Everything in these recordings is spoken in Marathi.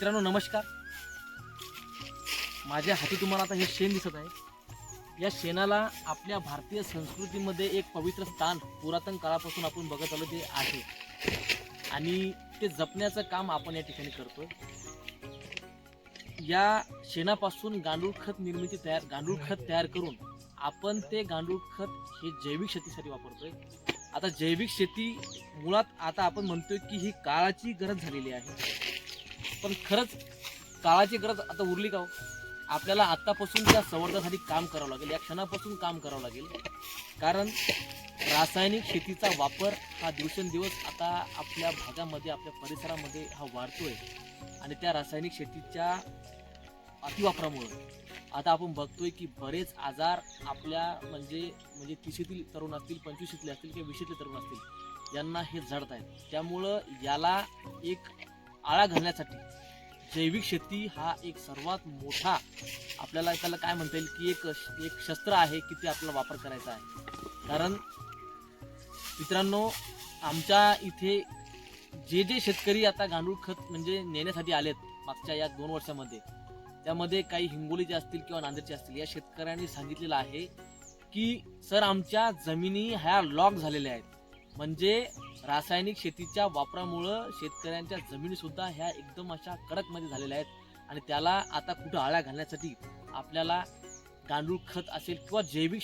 मित्रांनो नमस्कार. माझ्या हाती तुम्हाला आता हे शेण दिसत आहे. या शेणाला आपल्या भारतीय संस्कृतीमध्ये एक पवित्र स्थान पुरातन काळापासून आपण बघत आलो ते आहे. आणि ते जपण्याचं काम आपण या ठिकाणी करतोय. या शेणापासून गांडूळ खत निर्मिती तयार गांडूळ खत तयार करून आपण ते गांडूळ खत हे जैविक शेतीसाठी वापरतोय. आता जैविक शेती मुळात आता आपण म्हणतोय की ही काळाची गरज झालेली आहे. पण खरंच काळाची गरज आता उरली का हो? आपल्याला आत्तापासून त्या संवर्धनासाठी काम करावं लागेल या क्षणापासून काम करावं लागेल. कारण रासायनिक शेतीचा वापर हा दिवसेंदिवस आता आपल्या भागामध्ये आपल्या परिसरामध्ये हा वाढतोय. आणि त्या रासायनिक शेतीच्या अतिवापरामुळं. आता आपण बघतोय की बरेच आजार आपल्या म्हणजे म्हणजे तिशीतील तरुण असतील पंचवीशीतले असतील किंवा वीशीतले तरुण असतील यांना हे जडत आहेत त्यामुळं याला एक आळा घालण्यासाठी. जैविक शेती हा एक सर्वात मोठा आपल्याला त्याला काय म्हणता येईल की एक एक शस्त्र आहे की ते आपल्याला वापर करायचा आहे. कारण मित्रांनो आमच्या इथे जे जे शेतकरी आता गांडूळ खत म्हणजे नेण्यासाठी आलेत मागच्या या दोन वर्षामध्ये त्यामध्ये काही हिंगोलीचे असतील किंवा नांदेडचे असतील या शेतकऱ्यांनी सांगितलेलं आहे की सर आमच्या जमिनी ह्या लॉक झालेल्या आहेत. म्हणजे रासायनिक शेतीच्या वापरामुळं शेतकऱ्यांच्या जमिनी सुद्धा ह्या एकदम अशा कडकमध्ये झालेल्या आहेत. आणि त्याला आता कुठं आळा घालण्यासाठी आपल्याला गांडूळ खत असेल किंवा जैविक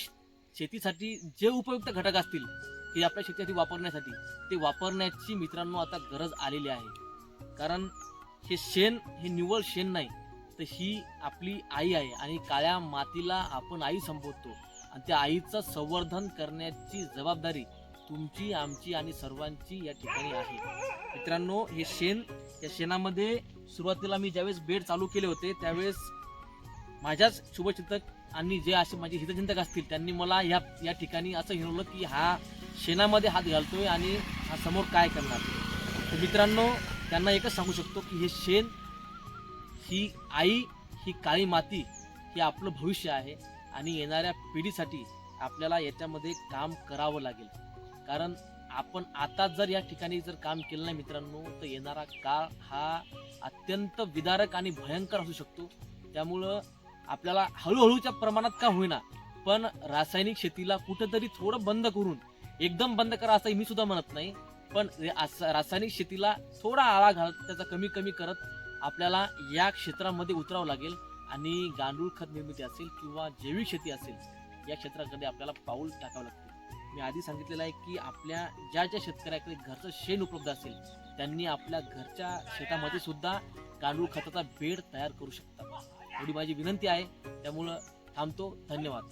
शेतीसाठी जे उपयुक्त घटक असतील हे आपल्या शेतीसाठी वापरण्यासाठी ते वापरण्याची मित्रांनो आता गरज आलेली आहे. कारण हे शेण हे निव्वळ शेण नाही तर ही आपली आई आहे आणि काळ्या मातीला आपण आई संबोधतो. आणि त्या आईचं संवर्धन करण्याची जबाबदारी तुमची आमची आणि सर्वांची या ठिकाणी आहे. मित्रांनो हे शेण या शेणामध्ये सुरुवातीला मी ज्यावेळेस बेड चालू केले होते त्यावेळेस माझ्याच शुभचिंतक आणि जे असे माझे हितचिंतक असतील त्यांनी मला ह्या या ठिकाणी असं हिरवलं की हा शेणामध्ये हात घालतोय आणि हा समोर काय करणार. तर मित्रांनो त्यांना एकच सांगू शकतो की हे शेण ही आई ही काळी माती हे आपलं भविष्य आहे आणि येणाऱ्या पिढीसाठी आपल्याला याच्यामध्ये काम करावं लागेल. कारण आपण आता जर या ठिकाणी जर काम केलं नाही मित्रांनो तर येणारा काळ हा अत्यंत विदारक आणि भयंकर असू शकतो. त्यामुळं आपल्याला हळूहळूच्या प्रमाणात का होईना पण रासायनिक शेतीला कुठंतरी थोडं बंद करून एकदम बंद करा असं मी सुद्धा म्हणत नाही पण आस- रासायनिक शेतीला थोडा आळा घालत त्याचा कमी कमी करत आपल्याला या क्षेत्रामध्ये उतरावं लागेल आणि गांडूळ खत निर्मिती असेल किंवा जैविक शेती असेल या क्षेत्राकडे आपल्याला पाऊल टाकावं लागतं. मी आधी सांगितलेलं आहे की आपल्या ज्या ज्या शेतकऱ्याकडे घरचं शेण उपलब्ध असेल त्यांनी आपल्या घरच्या शेतामध्ये सुद्धा गांडूळ खताचा बेड तयार करू शकता. एवढी माझी विनंती आहे. त्यामुळं थांबतो. धन्यवाद.